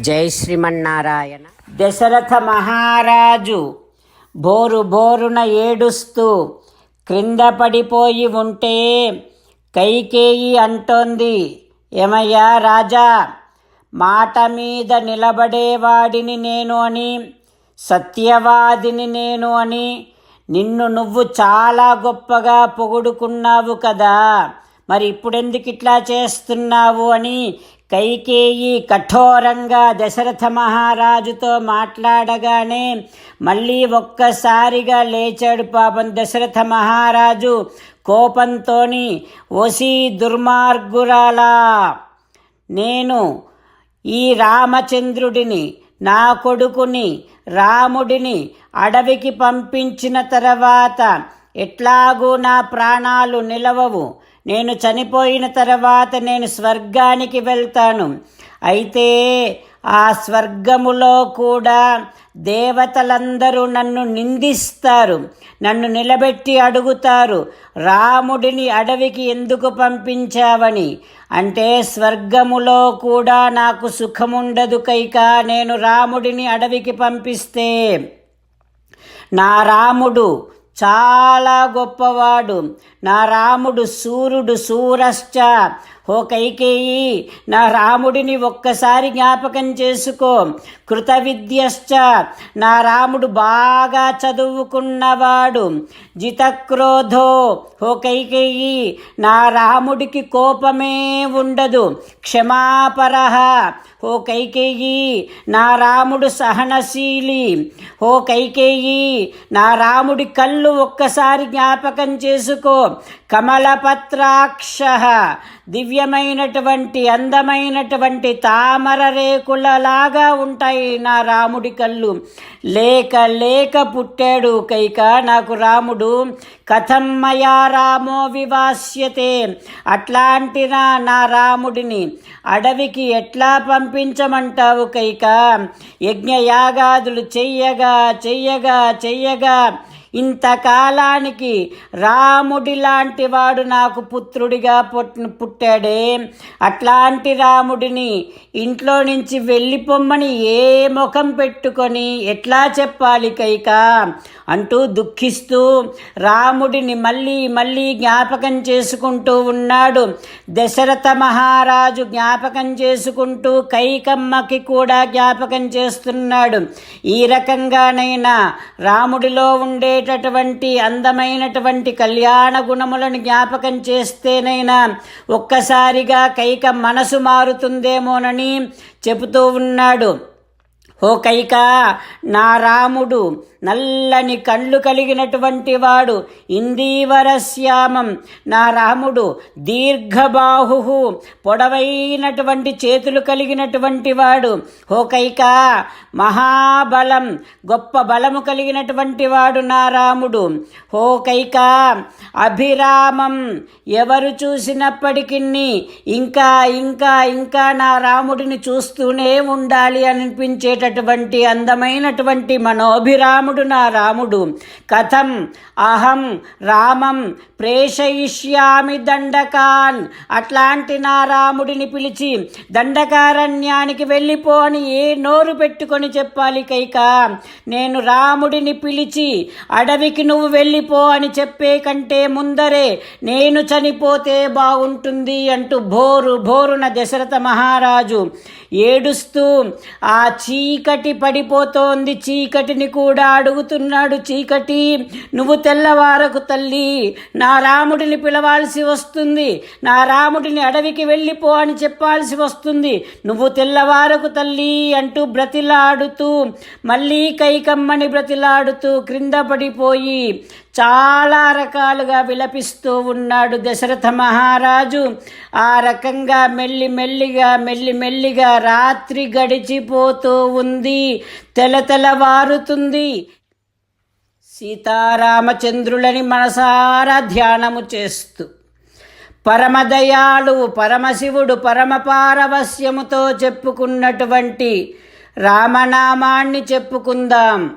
జై శ్రీమన్నారాయణ. దశరథ మహారాజు బోరు బోరున ఏడుస్తూ క్రింద పడిపోయి ఉంటే కైకేయి అంటోంది. ఏమయ్యా రాజా మాట మీద నిలబడేవాడిని నేను అని సత్యవాదిని నేను అని నిన్ను నువ్వు చాలా గొప్పగా పొగుడుకున్నావు కదా. మరి ఇప్పుడెందుకు ఇట్లా చేస్తున్నావు అని కైకేయి కఠోరంగా దశరథ మహారాజుతో మాట్లాడగానే మళ్ళీ ఒక్కసారిగా లేచాడు పాపం దశరథ మహారాజు. కోపంతోని ఓసి దుర్మార్గురాలా నేను ఈ రామచంద్రుడిని నా కొడుకుని రాముడిని అడవికి పంపించిన తర్వాత ఎట్లాగూ నా ప్రాణాలు నిలవవు. నేను చనిపోయిన తర్వాత నేను స్వర్గానికి వెళ్తాను. అయితే ఆ స్వర్గములో కూడా దేవతలందరూ నన్ను నిందిస్తారు నన్ను నిలబెట్టి అడుగుతారు రాముడిని అడవికి ఎందుకు పంపించావని. అంటే స్వర్గములో కూడా నాకు సుఖముండదు కైక నేను రాముడిని అడవికి పంపిస్తే. నా రాముడు చాలా గొప్పవాడు. నా రాముడు సూర్యుడు సూరశ్చ. ఓ కైకేయి నా రాముడిని ఒక్కసారి జ్ఞాపకం చేసుకో. కృత విద్యశ్చ నా రాముడు బాగా చదువుకున్నవాడు. జితక్రోధో ఓ కైకేయి నా రాముడికి కోపమే ఉండదు. క్షమాపర ఓ కైకేయి నా రాముడు సహనశీలి. ఓ కైకేయి నా రాముడి కళ్ళు ఒక్కసారి జ్ఞాపకం చేసుకో. కమలపత్రాక్ష దివ్యమైనటువంటి అందమైనటువంటి తామర రేకులలాగా ఉంటాయి నా రాముడి కళ్ళు. లేక లేక పుట్టాడు కైక నాకు రాముడు. కథం మయా రామో వివాస్యతే. అట్లాంటి నా నా రాముడిని అడవికి ఎట్లా పంపించమంటావు కైక? యజ్ఞయాగాదులు చెయ్యగా చెయ్యగా చెయ్యగా. ఇంతకాలానికి రాముడి లాంటి వాడు నాకు పుత్రుడిగా పుట్ పుట్టాడే. అట్లాంటి రాముడిని ఇంట్లో నుంచి వెళ్ళిపోమ్మని ఏ ముఖం పెట్టుకొని ఎట్లా చెప్పాలి కైక? అంటూ దుఃఖిస్తూ రాముడిని మళ్ళీ మళ్ళీ జ్ఞాపకం చేసుకుంటూ ఉన్నాడు. దశరథ మహారాజు జ్ఞాపకం చేసుకుంటూ కైకమ్మకి కూడా జ్ఞాపకం చేస్తున్నాడు. ఈ రకంగానైనా రాముడిలో ఉండే ఉండేటటువంటి అందమైనటువంటి కళ్యాణ గుణములను జ్ఞాపకం చేస్తేనైనా ఒక్కసారిగా కైక మనసు మారుతుందేమోనని చెబుతూ ఉన్నాడు. ఓ కైక నా రాముడు నల్లని కళ్ళు కలిగినటువంటి వాడు ఇందీవరశ్యామం. నా రాముడు దీర్ఘబాహు పొడవైనటువంటి చేతులు కలిగినటువంటి వాడు. ఓ కైక మహాబలం గొప్ప బలము కలిగినటువంటి వాడు నా రాముడు. ఓ కైక అభిరామం ఎవరు చూసినప్పటికీ ఇంకా ఇంకా ఇంకా నా రాముడిని చూస్తూనే ఉండాలి అనిపించేటటువంటి అందమైనటువంటి మనోభిరాముడు నా రాముడు. కథం అహం రామం ప్రేషయిష్యామి దండకాన్. అట్లాంటి నా రాముడిని పిలిచి దండకారణ్యానికి వెళ్ళిపో అని ఏ నోరు పెట్టుకొని చెప్పాలి కైక. నేను రాముడిని పిలిచి అడవికి నువ్వు వెళ్ళిపో అని చెప్పే కంటే ముందరే నేను చనిపోతే బాగుంటుంది అంటూ భోరు భోరున దశరథ మహారాజు ఏడుస్తూ ఆ చీకటి పడిపోతోంది. చీకటిని కూడా అడుగుతున్నాడు చీకటి. నువ్వు తెల్లవారకు తల్లి నా రాముడిని పిలవాల్సి వస్తుంది. నా రాముడిని అడవికి వెళ్ళిపో అని చెప్పాల్సి వస్తుంది. నువ్వు తెల్లవారకు తల్లి అంటూ బ్రతిలాడుతూ మళ్ళీ కైకమ్మని బ్రతిలాడుతూ క్రింద పడిపోయి చాలా రకాలుగా విలపిస్తూ ఉన్నాడు దశరథ మహారాజు. ఆ రకంగా మెల్లి మెల్లిగా మెల్లి మెల్లిగా రాత్రి గడిచిపోతూ ఉంది. తెలతెలవారుతుంది సీతారామచంద్రులని మనసారా ధ్యానము చేస్తూ. పరమదయాళువు పరమశివుడు పరమపారవస్యముతో చెప్పుకున్నటువంటి రామనామాన్ని చెప్పుకుందాం.